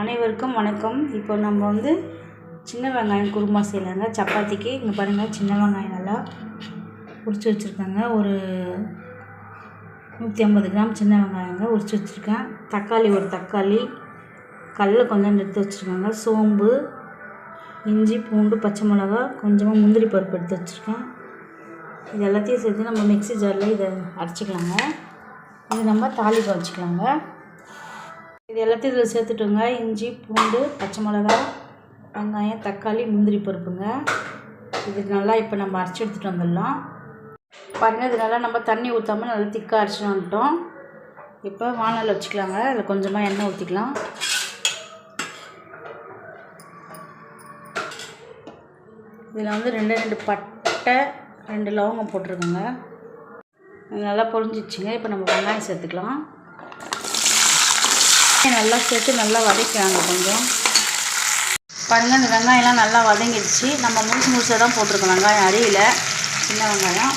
அனைவருக்கும் வணக்கம். இப்போ நம்ம வந்து சின்ன வெங்காயம் குருமா செய்யலாங்க. சப்பாத்திக்கு இங்கே பாருங்கள் சின்ன வெங்காயம் நல்லா உரித்து வச்சுருக்காங்க. ஒரு நூற்றி ஐம்பது கிராம் சின்ன வெங்காயங்க உரித்து வச்சுருக்கேன். தக்காளி ஒரு தக்காளி கடல கொஞ்சம் எடுத்து வச்சுருக்காங்க. சோம்பு இஞ்சி பூண்டு பச்சை மிளகா கொஞ்சமாக முந்திரி பருப்பு எடுத்து வச்சுருக்கேன். இது எல்லாத்தையும் சேர்த்து நம்ம மிக்ஸி ஜாரில் இதை அரைச்சிக்கலாங்க. இது நம்ம தாலி வச்சுக்கலாங்க. இது எல்லாத்தையும் இதில் சேர்த்துட்டோங்க. இஞ்சி பூண்டு பச்சை மிளகா வெங்காயம் தக்காளி முந்திரி பருப்புங்க. இது நல்லா இப்போ நம்ம அரைச்சி எடுத்துகிட்டு வந்துடலாம். பாருங்கள் இது நல்லா நம்ம தண்ணி ஊற்றாமல் நல்லா திக்காக அரைச்சிட்டு வந்துட்டோம். இப்போ வானல் வச்சுக்கலாங்க. அதில் கொஞ்சமாக எண்ணெய் ஊற்றிக்கலாம் இதில் வந்து ரெண்டு ரெண்டு பட்டை ரெண்டு லவங்கம் போட்டிருக்கோங்க. இது நல்லா பொரிஞ்சிச்சுங்க இப்போ நம்ம வெங்காயம் சேர்த்துக்கலாம். நல்லா சேர்த்து நல்லா வதக்கிறாங்க கொஞ்சம். பாருங்கள் இந்த வெங்காயம்லாம் நல்லா வதங்கிடுச்சு. நம்ம முழுசு முழுசாக தான் போட்டிருக்கோம் வெங்காயம் அடியில் சின்ன வெங்காயம்.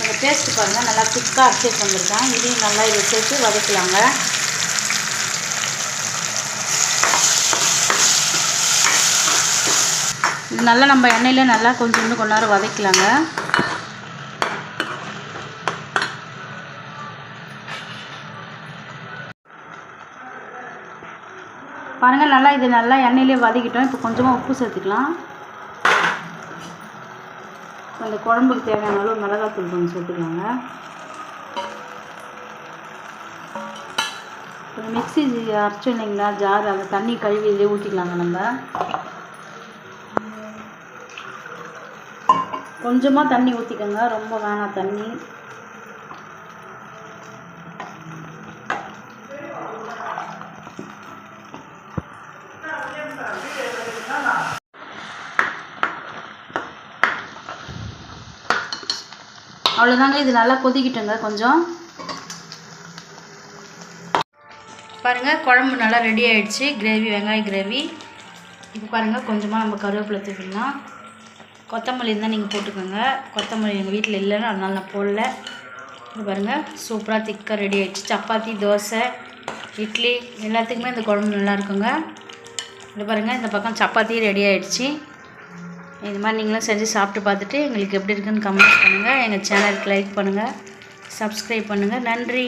இந்த பேஸ்ட்டு பாருங்கள் நல்லா திக்காக அரைச்சிட்டு வந்திருக்கேன் இதையும் நல்லா இதை சேர்த்து வதக்கலாங்க. இது நல்லா நம்ம எண்ணெயில் நல்லா கொஞ்சம் இன்னும் கொஞ்ச நேரம் வதக்கலாங்க. பாருங்கள் நல்லா இது நல்லா எண்ணெயிலே வதக்கிட்டோம். இப்போ கொஞ்சமாக உப்பு சேர்த்துக்கலாம். அந்த குழம்புக்கு தேவையான அளவு மிளகாத்தூள் கொஞ்சம் சேர்த்துக்கலாங்க. இப்போ மிக்ஸி அரைச்சோம் இல்லைங்களா ஜார் அந்த தண்ணி கழுவி இதிலே ஊற்றிக்கலாங்க நம்ம. கொஞ்சமாக தண்ணி ஊற்றிக்கோங்க ரொம்ப வேணாம் தண்ணி. அவ்வளோதாங்க இது நல்லா கொதிக்கிட்டுங்க கொஞ்சம். பாருங்கள் குழம்பு நல்லா ரெடி ஆகிடுச்சு கிரேவி வெங்காய கிரேவி இப்போ பாருங்கள் கொஞ்சமாக நம்ம கருவேப்பிலை தூக்கிடலாம் கொத்தமல்லி இருந்தால் நீங்கள் போட்டுக்கோங்க. கொத்தமல்லி எங்கள் வீட்டில் இல்லைன்னு அதனால நான் போடல. இது பாருங்கள் சூப்பராக திக்காக ரெடி ஆகிடுச்சு சப்பாத்தி தோசை இட்லி எல்லாத்துக்குமே இந்த குழம்பு நல்லா இருக்குங்க. இது பாருங்கள் இந்த பக்கம் சப்பாத்தி ரெடி ஆகிடுச்சி இது மாதிரி நீங்களும் செஞ்சு சாப்பிட்டு பார்த்துட்டு எங்களுக்கு எப்படி இருக்குன்னு கமெண்ட் பண்ணுங்கள் எங்கள் சேனலுக்கு லைக் பண்ணுங்கள் சப்ஸ்கிரைப் பண்ணுங்கள் நன்றி.